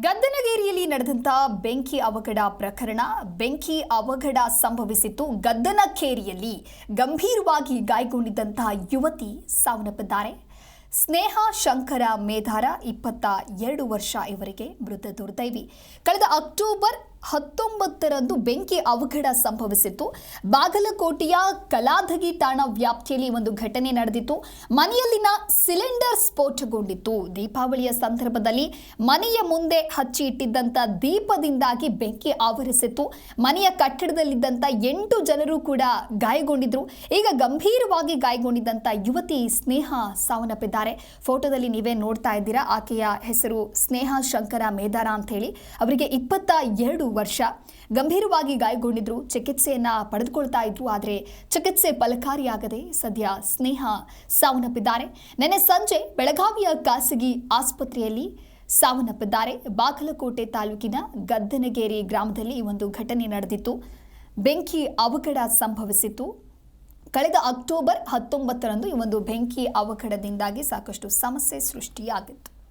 ಗದ್ದನಗೇರಿಯಲ್ಲಿ ನಡೆದಂತ ಬೆಂಕಿ ಅವಘಡ ಪ್ರಕರಣ. ಬೆಂಕಿ ಅವಘಡ ಸಂಭವಿಸಿತ್ತು ಗದ್ದನಕೇರಿಯಲ್ಲಿ ಗಂಭೀರವಾಗಿ ಗಾಯಗೊಂಡಿದ್ದಂತಹ ಯುವತಿ ಸಾವನ್ನಪ್ಪಿದ್ದಾರೆ. ಸ್ನೇಹ ಶಂಕರ ಮೇಧಾರ ಇಪ್ಪತ್ತ ಎರಡು ವರ್ಷ ಇವರಿಗೆ ಮೃತ ದುರ್ದೈವಿ ಕಳೆದ ಅಕ್ಟೋಬರ್ ಹತ್ತೊಂಬತ್ತರಂದು ಬೆಂಕಿ ಅವಘಡ ಸಂಭವಿಸಿತ್ತು. ಬಾಗಲಕೋಟೆಯ ಕಲಾಧಗಿ ತಾಣ ವ್ಯಾಪ್ತಿಯಲ್ಲಿ ಒಂದು ಘಟನೆ ನಡೆದಿತ್ತು. ಮನೆಯಲ್ಲಿನ ಸಿಲಿಂಡರ್ ಸ್ಫೋಟಗೊಂಡಿತ್ತು. ದೀಪಾವಳಿಯ ಸಂದರ್ಭದಲ್ಲಿ ಮನೆಯ ಮುಂದೆ ಹಚ್ಚಿ ಇಟ್ಟಿದ್ದಂಥ ದೀಪದಿಂದಾಗಿ ಬೆಂಕಿ ಆವರಿಸಿತ್ತು. ಮನೆಯ ಕಟ್ಟಡದಲ್ಲಿದ್ದಂಥ ಎಂಟು ಜನರು ಕೂಡ ಗಾಯಗೊಂಡಿದ್ರು. ಈಗ ಗಂಭೀರವಾಗಿ ಗಾಯಗೊಂಡಿದ್ದಂಥ ಯುವತಿ ಸ್ನೇಹ ಸಾವನ್ನಪ್ಪಿದ್ದಾರೆ. ಫೋಟೋದಲ್ಲಿ ನೀವೇ ನೋಡ್ತಾ ಇದ್ದೀರಾ. ಆಕೆಯ ಹೆಸರು ಸ್ನೇಹ ಶಂಕರ ಮೇದಾರ ಅಂತ ಹೇಳಿ. ಅವರಿಗೆ ಇಪ್ಪತ್ತ ಎರಡು ವರ್ಷ. ಗಂಭೀರವಾಗಿ ಗಾಯಗೊಂಡಿದ್ರು ಚಿಕಿತ್ಸೆಯನ್ನ ಪಡೆದುಕೊಳ್ತಾ ಇದ್ರು ಆದರೆ ಚಿಕಿತ್ಸೆ ಫಲಕಾರಿಯಾಗದೆ ಸದ್ಯ ಸ್ನೇಹ ಸಾವನ್ನಪ್ಪಿದ್ದಾರೆ. ನಿನ್ನೆ ಸಂಜೆ ಬೆಳಗಾವಿಯ ಖಾಸಗಿ ಆಸ್ಪತ್ರೆಯಲ್ಲಿ ಸಾವನ್ನಪ್ಪಿದ್ದಾರೆ. ಬಾಗಲಕೋಟೆ ತಾಲೂಕಿನ ಗದ್ದನಗೇರಿ ಗ್ರಾಮದಲ್ಲಿ ಈ ಒಂದು ಘಟನೆ ನಡೆದಿತ್ತು. ಬೆಂಕಿ ಅವಘಡ ಸಂಭವಿಸಿತ್ತು. ಕಳೆದ ಅಕ್ಟೋಬರ್ ಹತ್ತೊಂಬತ್ತರಂದು ಈ ಒಂದು ಬೆಂಕಿ ಅವಘಡದಿಂದಾಗಿ ಸಾಕಷ್ಟು ಸಮಸ್ಯೆ ಸೃಷ್ಟಿಯಾಗಿತ್ತು.